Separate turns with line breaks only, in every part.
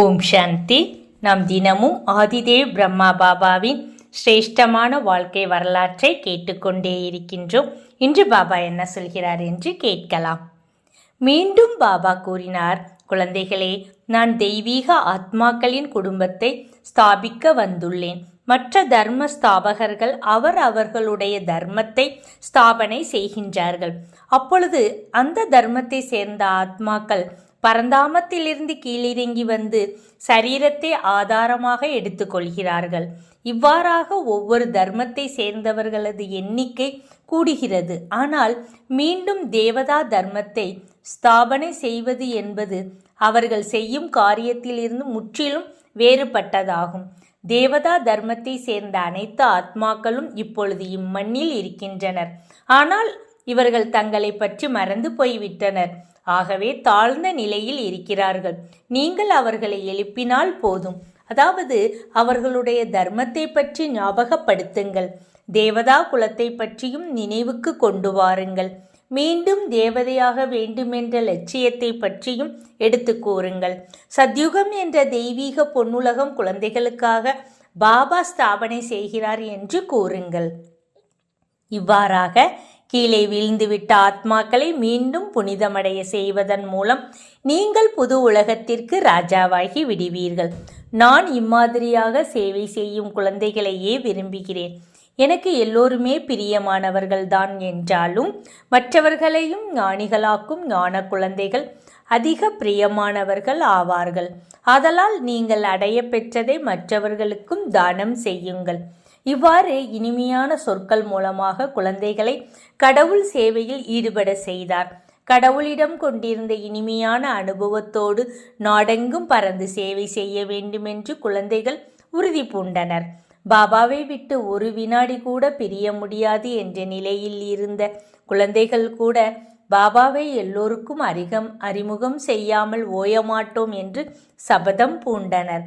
ஓம் சாந்தி. நாம் தினமும் ஆதிதேவ் பிரம்மா பாபாவின் சிரேஷ்டமான வாழ்க்கை வரலாற்றை கேட்டுக்கொண்டே இருக்கின்றோம். இன்று பாபா என்ன சொல்கிறார் என்று கேட்கலாம். மீண்டும் பாபா கூறினார் குழந்தைகளே நான் தெய்வீக ஆத்மாக்களின் குடும்பத்தை ஸ்தாபிக்க வந்துள்ளேன். மற்ற தர்ம ஸ்தாபகர்கள் அவர் அவர்களுடைய தர்மத்தை ஸ்தாபனை செய்கின்றார்கள். அப்பொழுது அந்த தர்மத்தை சேர்ந்த ஆத்மாக்கள் பரந்தாமத்திலிருந்து கீழிறங்கி வந்து சரீரத்தை ஆதாரமாக எடுத்துக்கொள்கிறார்கள். இவ்வாறாக ஒவ்வொரு தர்மத்தை சேர்ந்தவர்களது எண்ணிக்கை கூடுகிறது. ஆனால் மீண்டும் தேவதா தர்மத்தை ஸ்தாபனை செய்வது என்பது அவர்கள் செய்யும் காரியத்திலிருந்து முற்றிலும் வேறுபட்டதாகும். தேவதா தர்மத்தை சேர்ந்த அனைத்து ஆத்மாக்களும் இப்பொழுது இம்மண்ணில் இருக்கின்றனர். ஆனால் இவர்கள் தங்களை பற்றி மறந்து போய்விட்டனர். ஆகவே தாழ்ந்த நிலையில் இருக்கிறார்கள். நீங்கள் அவர்களை எழுப்பினால் போதும். அதாவது அவர்களுடைய தர்மத்தை பற்றி ஞாபகப்படுத்துங்கள். தேவதா குலத்தை பற்றியும் நினைவுக்கு கொண்டு வாருங்கள். மீண்டும் தேவதையாக வேண்டுமென்ற லட்சியத்தை பற்றியும் எடுத்து கூறுங்கள். சத்யுகம் என்ற தெய்வீக பொன்னுலகம் குழந்தைகளுக்காக பாபா ஸ்தாபனை செய்கிறார் என்று கூறுங்கள். இவ்வாறாக கீழே வீழ்ந்துவிட்ட ஆத்மாக்களை மீண்டும் புனிதமடைய செய்வதன் மூலம் நீங்கள் புது உலகத்திற்கு ராஜாவாகி விடுவீர்கள். நான் இம்மாதிரியாக சேவை செய்யும் குழந்தைகளையே விரும்புகிறேன். எனக்கு எல்லோருமே பிரியமானவர்கள்தான் என்றாலும் மற்றவர்களையும் ஞானிகளாக்கும் ஞான குழந்தைகள் அதிக பிரியமானவர்கள் ஆவார்கள். ஆதலால் நீங்கள் அடைய பெற்றதை மற்றவர்களுக்கும் தானம் செய்யுங்கள். இவ்வாறு இனிமையான சொற்கள் மூலமாக குழந்தைகளை கடவுள் சேவையில் ஈடுபட செய்தார். கடவுளிடம் கொண்டிருந்த இனிமையான அனுபவத்தோடு நாடெங்கும் பறந்து சேவை செய்ய வேண்டுமென்று குழந்தைகள் உறுதி பூண்டனர். பாபாவை விட்டு ஒரு வினாடி கூட பிரிய முடியாது என்ற நிலையில் இருந்த குழந்தைகள் கூட பாபாவை எல்லோருக்கும் அறிகம் அறிமுகம் செய்யாமல் ஓயமாட்டோம் என்று சபதம் பூண்டனர்.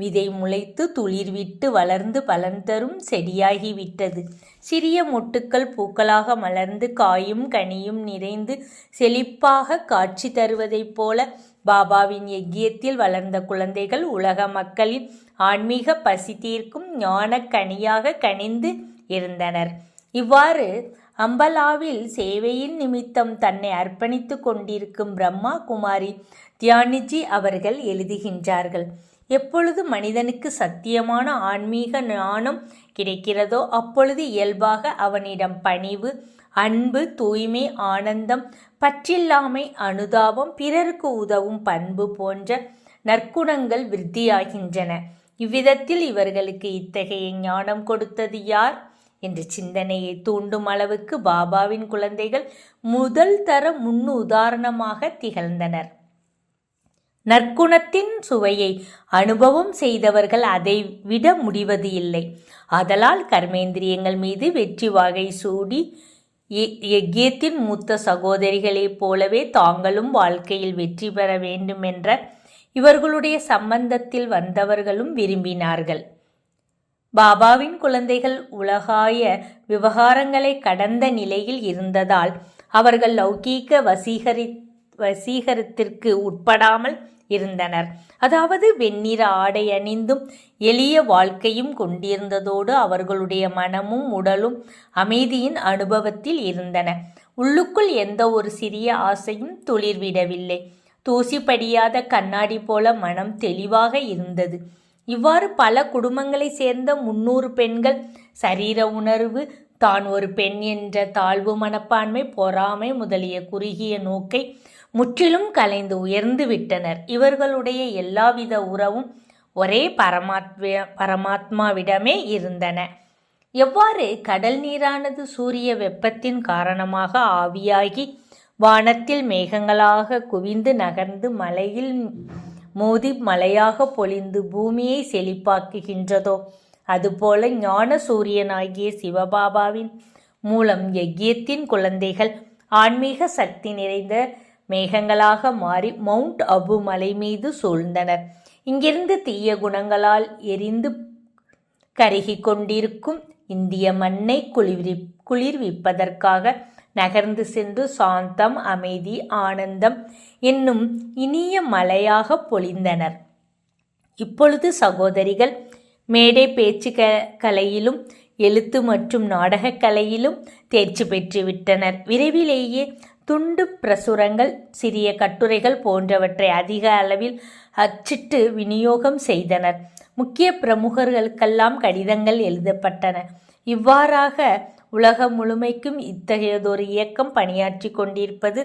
விதை முளைத்து துளிர் விட்டு வளர்ந்து பலன் தரும் செடியாகிவிட்டது. சிறிய மொட்டுக்கள் பூக்களாக மலர்ந்து காயும் கனியும் நிறைந்து செழிப்பாக காட்சி தருவதைப் போல பாபாவின் எக்கியத்தில் வளர்ந்த குழந்தைகள் உலக மக்களின் ஆன்மீக பசி தீர்க்கும் ஞான கனியாக கனிந்து இருந்தனர். இவ்வாறு அம்பலாவில் சேவையின் நிமித்தம் தன்னை அர்ப்பணித்து கொண்டிருக்கும் பிரம்மா குமாரி தியானிஜி அவர்கள் எழுதுகின்றார்கள். எப்பொழுது மனிதனுக்கு சத்தியமான ஆன்மீக ஞானம் கிடைக்கிறதோ அப்பொழுது இயல்பாக அவனிடம் பணிவு அன்பு தூய்மை ஆனந்தம் பற்றில்லாமை அனுதாபம் பிறருக்கு உதவும் பண்பு போன்ற நற்குணங்கள் விருத்தியாகின்றன. இவ்விதத்தில் இவர்களுக்கு இத்தகைய ஞானம் கொடுத்தது யார்? என்ற சிந்தனையை தூண்டும் அளவுக்கு பாபாவின் குழந்தைகள் முதல் தர முன்னு உதாரணமாக திகழ்ந்தனர். நற்குணத்தின் சுவையை அனுபவம் செய்தவர்கள் அதை விட முடிவது இல்லை. ஆதலால் கர்மேந்திரியங்கள் மீது வெற்றி வகை சூடி எக்கியத்தின் மூத்த சகோதரிகளைப் போலவே தாங்களும் வாழ்க்கையில் வெற்றி பெற வேண்டுமென்ற இவர்களுடைய சம்பந்தத்தில் வந்தவர்களும் விரும்பினார்கள். பாபாவின் குழந்தைகள் உலகாய விவகாரங்களை கடந்த நிலையில் இருந்ததால் அவர்கள் லௌகீக வசீகரி வசீகரத்திற்கு உட்படாமல் இருந்தனர். அதாவது வெண்ணிற ஆடை அணிந்தும் எளிய வாழ்க்கையும் கொண்டிருந்ததோடு அவர்களுடைய மனமும் உடலும் அமைதியின் அனுபவத்தில் இருந்தன. உள்ளுக்குள் எந்த ஒரு சிறிய ஆசையும் துளிர்விடவில்லை. தூசி படியாத கண்ணாடி போல மனம் தெளிவாக இருந்தது. இவ்வாறு பல குடும்பங்களை சேர்ந்த முன்னூறு பெண்கள் சரீர உணர்வு தான் ஒரு பெண் என்ற தாழ்வு மனப்பான்மை பொறாமை முதலிய குறுகிய நோக்கை முற்றிலும் கலைந்து உயர்ந்து விட்டனர். இவர்களுடைய எல்லாவித உறவும் ஒரே பரமாத்ம பரமாத்மாவிடமே இருந்தன. எவ்வாறு கடல் நீரானது சூரிய வெப்பத்தின் காரணமாக ஆவியாகி வானத்தில் மேகங்களாக குவிந்து நகர்ந்து மலையில் மோதி மலையாக பொழிந்து பூமியை செழிப்பாக்குகின்றதோ அதுபோல ஞான சூரியனாகிய சிவபாபாவின் மூலம் யஜ்யத்தின் குழந்தைகள் ஆன்மீக சக்தி நிறைந்த மேகங்களாக மாறி மவுண்ட் அபு மலை மீது சூழ்ந்தனர் இங்கிருந்து தீய குணங்களால் எரிந்து கருகி கொண்டிருக்கும் இந்திய மண்ணை குளிர்வி குளிர்விப்பதற்காக நகர்ந்து சென்று சாந்தம் அமைதி ஆனந்தம் என்னும் இனிய மலையாக பொழிந்தனர். இப்பொழுது சகோதரிகள் மேடை பேச்சு க கலையிலும் எழுத்து மற்றும் நாடகக் கலையிலும் தேர்ச்சி பெற்றுவிட்டனர். விரைவிலேயே துண்டு பிரசுரங்கள் சிறிய கட்டுரைகள் போன்றவற்றை அதிக அளவில் அச்சிட்டு விநியோகம் செய்தனர். முக்கிய பிரமுகர்களுக்கெல்லாம் கடிதங்கள் எழுதப்பட்டன. இவ்வாறாக உலகம் முழுமைக்கும் இத்தகையதொரு இயக்கம் பணியாற்றி கொண்டிருப்பது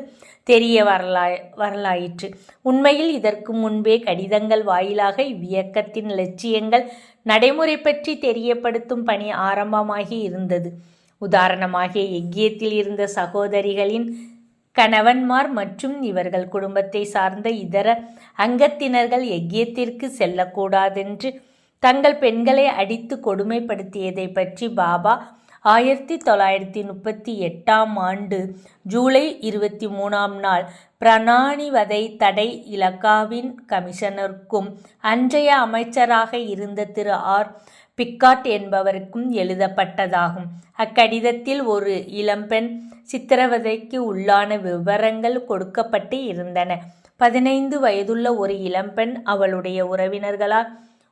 தெரிய வரலா வரலாயிற்று. உண்மையில் இதற்கு முன்பே கடிதங்கள் வாயிலாக இவ்வியக்கத்தின் லட்சியங்கள் நடைமுறை பற்றி தெரியப்படுத்தும் பணி ஆரம்பமாகி இருந்தது. உதாரணமாக எக்கியத்தில் இருந்த சகோதரிகளின் கணவன்மார் மற்றும் இவர்கள் குடும்பத்தை சார்ந்த இதர அங்கத்தினர்கள் எக்கியத்திற்கு செல்லக்கூடாதென்று தங்கள் பெண்களை அடித்து கொடுமைப்படுத்தியதை பற்றி பாபா ஆயிரத்தி தொள்ளாயிரத்தி முப்பத்தி எட்டாம் ஆண்டு ஜூலை இருபத்தி மூணாம் நாள் பிரணாணிவதை தடை இலக்காவின் கமிஷனருக்கும் அன்றைய அமைச்சராக இருந்த திரு ஆர். பிக்காட் என்பவருக்கும் எழுதப்பட்டதாகும். அக்கடிதத்தில் ஒரு இளம்பெண் சித்திரவதைக்கு உள்ளான விவரங்கள் கொடுக்கப்பட்டு இருந்தன. பதினைந்து வயதுள்ள ஒரு இளம்பெண் அவளுடைய உறவினர்களால்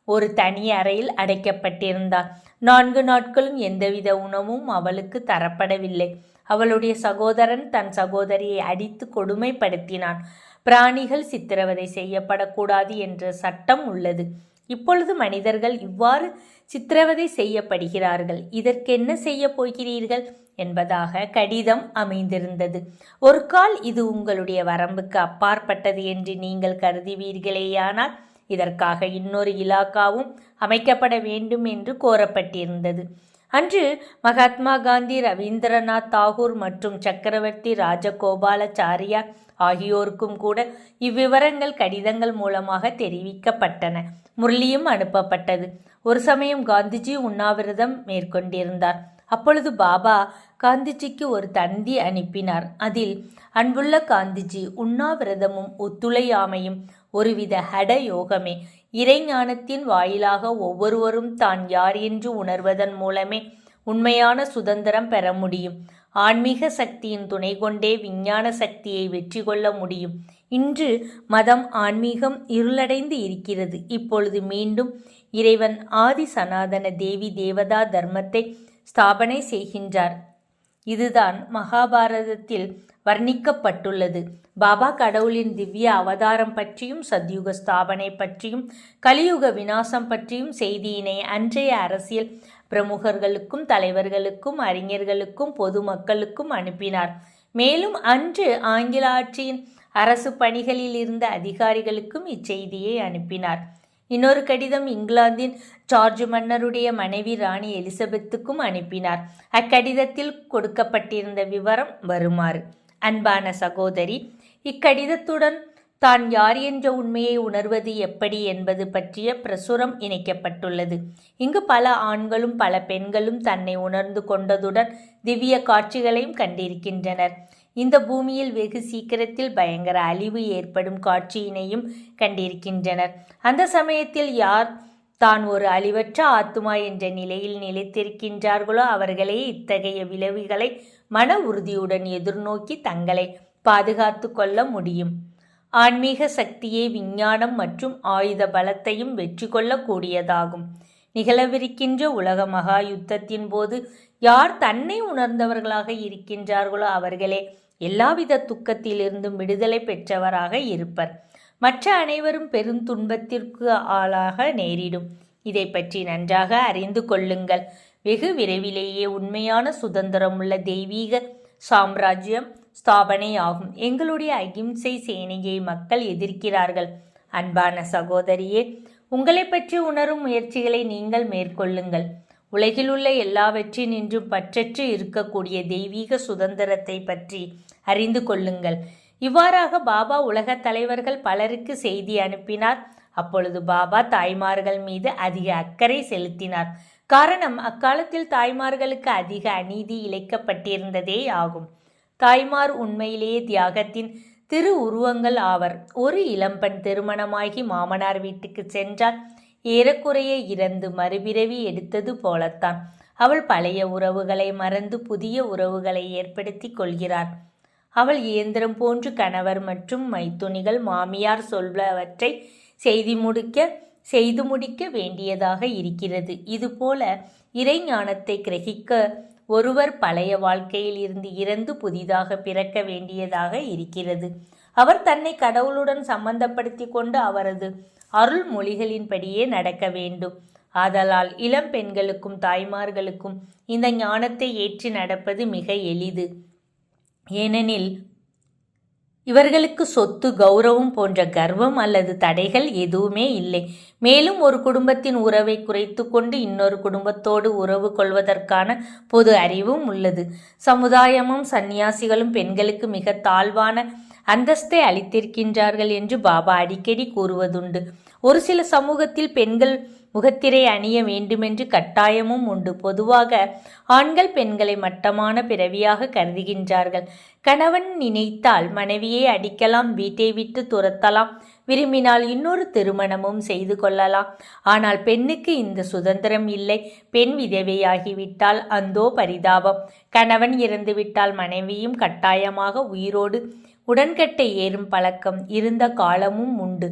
ஒரு தனி அறையில் அடைக்கப்பட்டிருந்தார் நான்கு நாட்களும் எந்தவித உணவும் அவளுக்கு தரப்படவில்லை. அவளுடைய சகோதரன் தன் சகோதரியை அடித்து கொடுமைப்படுத்தினான். பிராணிகள் சித்திரவதை செய்யப்படக்கூடாது என்ற சட்டம் உள்ளது. இப்பொழுது மனிதர்கள் இவ்வாறு சித்திரவதை செய்யப்படுகிறார்கள். இதற்கென்ன செய்ய போகிறீர்கள்? என்பதாக கடிதம் அமைந்திருந்தது. ஒரு கால் இது உங்களுடைய வரம்புக்கு அப்பாற்பட்டது என்று நீங்கள் கருதுவீர்களேயானால் இதற்காக இன்னொரு இலாக்காவும் அமைக்கப்பட வேண்டும் என்று கோரப்பட்டிருந்தது. அன்று மகாத்மா காந்தி ரவீந்திரநாத் தாகூர் மற்றும் சக்கரவர்த்தி ராஜகோபாலாச்சாரியா ஆகியோருக்கும் கூட இவ்விவரங்கள் கடிதங்கள் மூலமாக தெரிவிக்கப்பட்டன. முரளியும் அனுப்பப்பட்டது. ஒரு சமயம் காந்திஜி உண்ணாவிரதம் மேற்கொண்டிருந்தார். அப்பொழுது பாபா காந்திஜிக்கு ஒரு தந்தி அனுப்பினார். அதில் அன்புள்ள காந்திஜி உண்ணாவிரதமும் ஒத்துழையாமையும் ஒருவித ஹட யோகமே இறைஞானத்தின் வாயிலாக ஒவ்வொருவரும் தான் யார் என்று உணர்வதன் மூலமே உண்மையான சுதந்திரம் பெற முடியும். ஆன்மீக சக்தியின் துணை கொண்டே விஞ்ஞான சக்தியை வெற்றி கொள்ள முடியும். இன்று மதம் ஆன்மீகம் இருளடைந்து இருக்கிறது. இப்பொழுது மீண்டும் இறைவன் ஆதி சனாதன தேவி தேவதா தர்மத்தை ஸ்தாபனை செய்கின்றார். இதுதான் மகாபாரதத்தில் வர்ணிக்கப்பட்டுள்ளது. பாபா கடவுளின் திவ்ய அவதாரம் பற்றியும் சத்யுக ஸ்தாபனை பற்றியும் கலியுக விநாசம் பற்றியும் செய்தியினை அன்றைய அரசியல் பிரமுகர்களுக்கும் தலைவர்களுக்கும் அறிஞர்களுக்கும் பொதுமக்களுக்கும் அனுப்பினார். மேலும் அன்று ஆங்கில ஆட்சியின் அரசு பணிகளில் இருந்த அதிகாரிகளுக்கும் இச்செய்தியை அனுப்பினார். இன்னொரு கடிதம் இங்கிலாந்தின் ஜார்ஜ் மன்னருடைய மனைவி ராணி எலிசபெத்துக்கும் அனுப்பினார். அக்கடிதத்தில் கொடுக்கப்பட்டிருந்த விவரம் வருமாறு. அன்பான சகோதரி இக்கடிதத்துடன் தான் யார் என்ற உண்மையை உணர்வது எப்படி என்பது பற்றிய பிரசுரம் இணைக்கப்பட்டுள்ளது. இங்கு பல ஆண்களும் பல பெண்களும் தன்னை உணர்ந்து கொண்டதுடன் திவ்ய காட்சிகளையும் கண்டிருக்கின்றனர். இந்த பூமியில் வெகு சீக்கிரத்தில் பயங்கர அழிவு ஏற்படும் காட்சியினையும் கண்டிருக்கின்றனர். அந்த சமயத்தில் யார் தான் ஒரு அழிவற்ற ஆத்துமா என்ற நிலையில் நிலைத்திருக்கின்றார்களோ அவர்களே இத்தகைய விளைவுகளை மன உறுதியுடன் எதிர்நோக்கி தங்களை பாதுகாத்து கொள்ள முடியும். ஆன்மீக சக்தியே விஞ்ஞானம் மற்றும் ஆயுத பலத்தையும் வெற்றி கொள்ளக்கூடியதாகும். நிகழவிருக்கின்ற உலக மகா யுத்தத்தின் போது யார் தன்னை உணர்ந்தவர்களாக இருக்கின்றார்களோ அவர்களே எல்லாவித துக்கத்திலிருந்தும் விடுதலை பெற்றவராக இருப்பர். மற்ற அனைவரும் பெரும் துன்பத்திற்கு ஆளாக நேரிடும். இதை பற்றி நன்றாக அறிந்து கொள்ளுங்கள். வெகு விரைவிலேயே உண்மையான சுதந்திரமுள்ள தெய்வீக சாம்ராஜ்யம் ஸ்தாபனை ஆகும் எங்களுடைய அகிம்சை சேனையை மக்கள் எதிர்க்கிறார்கள். அன்பான சகோதரியே உங்களை பற்றி உணரும் முயற்சிகளை நீங்கள் மேற்கொள்ளுங்கள். உலகிலுள்ள எல்லாவற்றினின்றும் பற்றற்று இருக்கக்கூடிய தெய்வீக சுதந்திரத்தை பற்றி அறிந்து கொள்ளுங்கள். இவ்வாறாக பாபா உலகத் தலைவர்கள் பலருக்கு செய்தி அனுப்பினார். அப்பொழுது பாபா தாய்மார்கள் மீது அதிக அக்கறை செலுத்தினார். காரணம் அக்காலத்தில் தாய்மார்களுக்கு அதிக அநீதி இழைக்கப்பட்டிருந்ததே ஆகும். தாய்மார் உண்மையிலேயே தியாகத்தின் திரு உருவங்கள் ஆவர். ஒரு இளம்பெண் திருமணமாகி மாமனார் வீட்டுக்கு சென்றால் ஏறக்குறைய இறந்து மறுபிறவி எடுத்தது போலத்தான். அவள் பழைய உறவுகளை மறந்து புதிய உறவுகளை ஏற்படுத்தி கொள்கிறார். அவள் இயந்திரம் போன்று கணவர் மற்றும் மைத்துனிகள் மாமியார் சொல்பவற்றை செய்தி முடிக்க செய்து முடிக்க வேண்டியதாக இருக்கிறது. இதுபோல இறைஞானத்தை கிரகிக்க ஒருவர் பழைய வாழ்க்கையில் இருந்து இறந்து புதிதாக பிறக்க வேண்டியதாக இருக்கிறது. அவர் தன்னை கடவுளுடன் சம்பந்தப்படுத்தி கொண்டு அவரது அருள்மொழிகளின்படியே நடக்க வேண்டும். ஆதலால் இளம் பெண்களுக்கும் தாய்மார்களுக்கும் இந்த ஞானத்தை ஏற்றி நடப்பது மிக எளிது. ஏனெனில் இவர்களுக்கு சொத்து கௌரவம் போன்ற கர்வம் அல்லது தடைகள் எதுவுமே இல்லை. மேலும் ஒரு குடும்பத்தின் உறவை குறைத்து கொண்டு இன்னொரு குடும்பத்தோடு உறவு கொள்வதற்கான பொது அறிவும் உள்ளது. சமுதாயமும் சந்நியாசிகளும் பெண்களுக்கு மிக தாழ்வான அந்தஸ்தை அளித்திருக்கின்றார்கள் என்று பாபா அடிக்கடி கூறுவதுண்டு. ஒரு சில சமூகத்தில் பெண்கள் முகத்திரை அணிய வேண்டுமென்று கட்டாயமும் உண்டு. பொதுவாக ஆண்கள் பெண்களை மட்டமான பிறவியாக கருதுகின்றார்கள். கணவன் நினைத்தால் மனைவியை அடிக்கலாம் வீட்டை விட்டு துரத்தலாம் விரும்பினால் இன்னொரு திருமணமும் செய்து கொள்ளலாம். ஆனால் பெண்ணுக்கு இந்த சுதந்திரம் இல்லை. பெண் விதவையாகிவிட்டால் அந்தோ பரிதாபம். கணவன் இறந்துவிட்டால் மனைவியும் கட்டாயமாக உயிரோடு. உடன்கட்டை ஏறும் பழக்கம் இருந்த காலமும் உண்டு.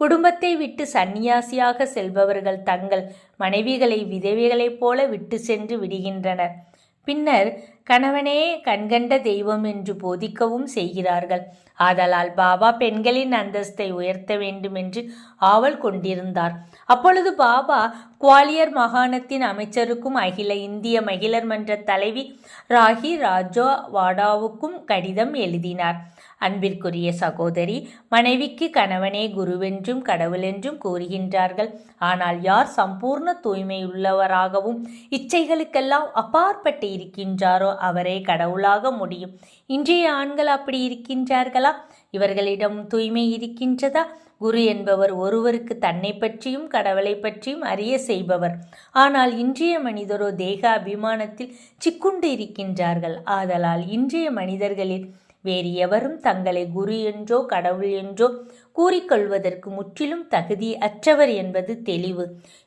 குடும்பத்தை விட்டு சந்நியாசியாக செல்பவர்கள் தங்கள் மனைவிகளை விதவைகளைப் போல விட்டு சென்று விடுகின்றனர். பின்னர் கணவனே கண்கண்ட தெய்வம் என்று போதிக்கவும் செய்கிறார்கள். ஆதலால் பாபா பெண்களின் அந்தஸ்தை உயர்த்த வேண்டும் என்று ஆவல் கொண்டிருந்தார். அப்பொழுது பாபா குவாலியர் மாகாணத்தின் அமைச்சருக்கும் அகில இந்திய மகிழர் மன்ற தலைவி ராகி ராஜோ வாடாவுக்கும் கடிதம் எழுதினார். அன்பிற்குரிய சகோதரி மனைவிக்கு கணவனே குருவென்றும் கடவுளென்றும் கூறுகின்றார்கள். ஆனால் யார் சம்பூர்ண தூய்மையுள்ளவராகவும் இச்சைகளுக்கெல்லாம் அப்பாற்பட்டு இருக்கின்றாரோ அவரே கடவுளாக முடியும். இன்றைய ஆண்கள் அப்படி இருக்கின்றார்களா? இவர்களிடம் தூய்மை இருக்கின்றதா? குரு என்பவர் ஒருவருக்கு தன்னை பற்றியும் கடவுளை பற்றியும் அறிய செய்பவர். ஆனால் இன்றைய மனிதரோ தேக அபிமானத்தில் சிக்குண்டு இருக்கின்றார்கள். ஆதலால் இன்றைய மனிதர்களில் வேறு எவரும் தங்களை குரு என்றோ கடவுள் என்றோ கூறிக்கொள்வதற்கு முற்றிலும் தகுதி அற்றவர் என்பது தெளிவு.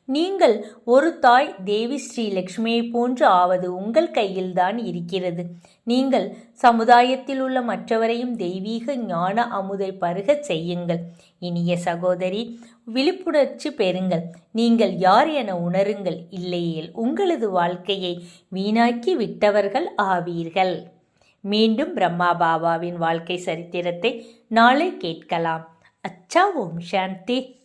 நீங்கள் ஒரு தாய் தேவி ஸ்ரீ லக்ஷ்மியை போன்று ஆவது உங்கள் கையில்தான் இருக்கிறது. நீங்கள் சமுதாயத்தில் உள்ள மற்றவரையும் தெய்வீக ஞான அமுதை பருகச் செய்யுங்கள். இனிய சகோதரி விழிப்புணர்ச்சி பெறுங்கள். நீங்கள் யார் என உணருங்கள். இல்லையேல் உங்களது வாழ்க்கையை வீணாக்கி விட்டவர்கள் ஆவீர்கள். மீண்டும் பிரம்மா பாபாவின் வாழ்க்கை சரித்திரத்தை நாளை கேட்கலாம். அச்சா ஓம் சாந்தி.